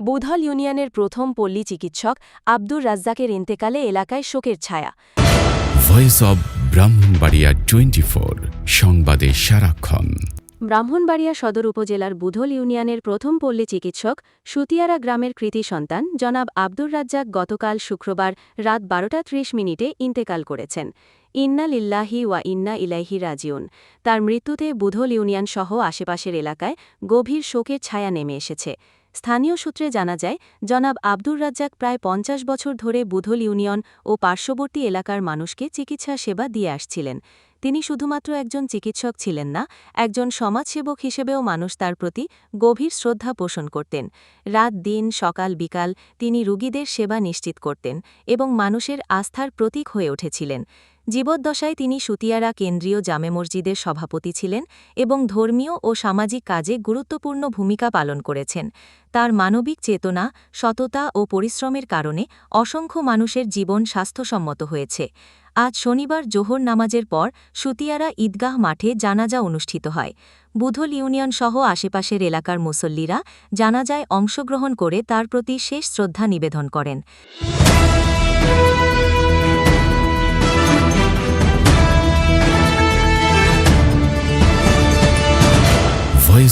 বুধল ইউনিয়নের প্রথম পল্লী চিকিৎসক আব্দুর রাজ্জাকের ইন্তেকালে এলাকায় শোকের ছায়া। Voice of Brahmanbaria twenty four সংবাদে সারাক্ষণ। ব্রাহ্মণবাড়িয়া সদর উপজেলার বুধল ইউনিয়নের প্রথম পল্লী চিকিৎসক সুতিয়ারা গ্রামের কৃতি সন্তান জনাব আব্দুর রাজ্জাক গতকাল শুক্রবার রাত বারোটা ত্রিশ মিনিটে ইন্তেকাল করেছেন। ইন্না লিল্লাহি ওয়া ইন্না ইলাইহি রাজিউন। তার মৃত্যুতে বুধল ইউনিয়ন সহ আশেপাশের এলাকায় গভীর শোকের ছায়া নেমে এসেছে। স্থানীয় সূত্রে জানা যায়, জনাব আব্দুর রাজ্জাক প্রায় পঞ্চাশ বছর ধরে বুধল ইউনিয়ন ও পার্শ্ববর্তী এলাকার মানুষকে চিকিৎসা সেবা দিয়ে আসছিলেন। তিনি শুধুমাত্র একজন চিকিৎসক ছিলেন না, একজন সমাজসেবক হিসেবেও মানুষ তার প্রতি গভীর শ্রদ্ধা পোষণ করতেন। রাত, দিন, সকাল, বিকাল তিনি রুগীদের সেবা নিশ্চিত করতেন এবং মানুষের আস্থার প্রতীক হয়ে উঠেছিলেন। জীবদ্দশায় তিনি সুতিয়ারা কেন্দ্রীয় জামে মসজিদের সভাপতি ছিলেন এবং ধর্মীয় ও সামাজিক কাজে গুরুত্বপূর্ণ ভূমিকা পালন করেছেন। তার মানবিক চেতনা, সততা ও পরিশ্রমের কারণে অসংখ্য মানুষের জীবন স্বাস্থ্যসম্মত হয়েছে। আজ শনিবার জোহর নামাজের পর সুতিয়ারা ঈদগাহ মাঠে জানাজা অনুষ্ঠিত হয়। বুধল ইউনিয়ন সহ আশেপাশের এলাকার মুসল্লিরা জানাজায় অংশগ্রহণ করে তার প্রতি শেষ শ্রদ্ধা নিবেদন করেন।